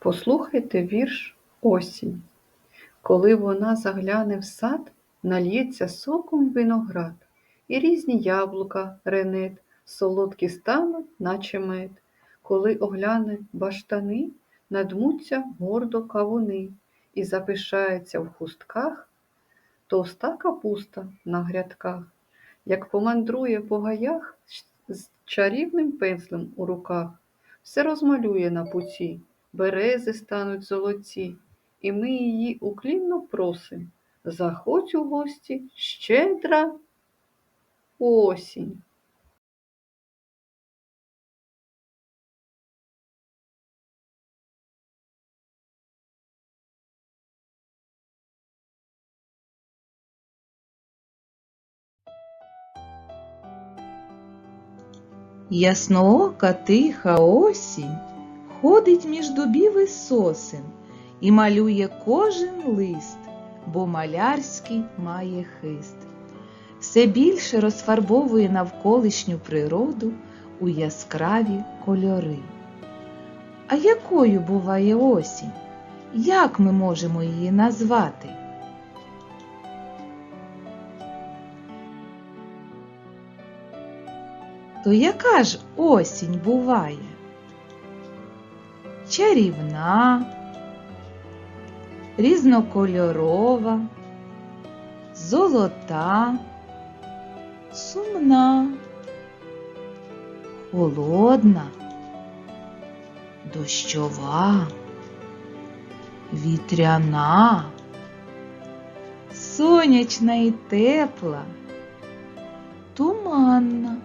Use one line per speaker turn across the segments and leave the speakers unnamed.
Послухайте вірш Осінь. Коли вона загляне в сад, нальється соком виноград, і різні яблука, ренет, солодкі стануть, наче мед. Коли огляне баштани, надмуться гордо кавуни, і запишається в хустках товста капуста на грядках, як помандрує по гаях з чарівним пензлем у руках, все розмалює на путі, берези стануть золоті, і ми її уклінно просим. Заходь у гості щедра осінь.
Ясноока тиха осінь ходить між дубів і сосен і малює кожен лист, бо малярський має хист. Все більше розфарбовує навколишню природу у яскраві кольори. А якою буває осінь? Як ми можемо її назвати? То яка ж осінь буває? Чарівна, різнокольорова, золота, сумна, холодна, дощова, вітряна, сонячна і тепла, туманна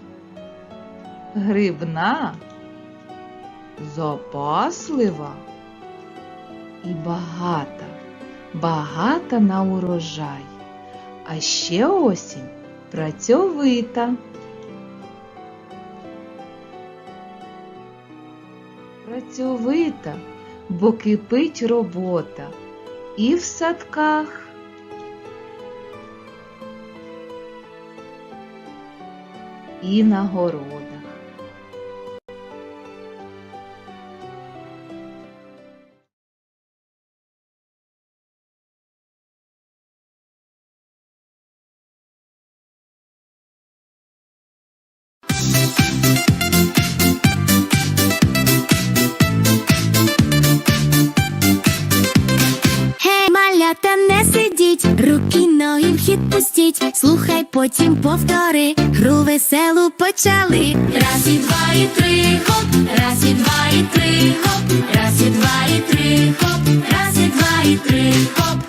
грибна, запаслива і багата, багата на урожай, а ще осінь працьовита. Працьовита, бо кипить робота і в садках, і на городах.
Ноги в хід пустіть, слухай, потім повтори, гру веселу почали. Раз і два, і три, хоп, раз і два, і три, хоп, раз і два, і три, хоп, раз і два, і три, хоп.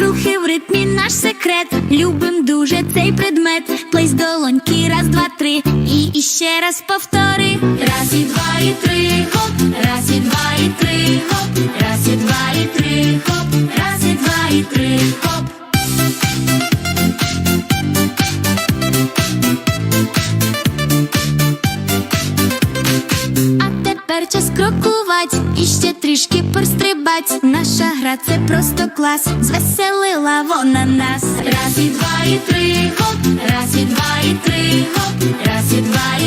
Рухи в ритмі наш секрет, любим дуже цей предмет. Плей з долоньки, раз, два, три, і іще раз повтори. Раз і час крокувать і ще трішки пострибать. Наша гра це просто клас. Звеселила вона нас. Раз і два, і три, хоп, раз і два, і три, хоп, раз і два, і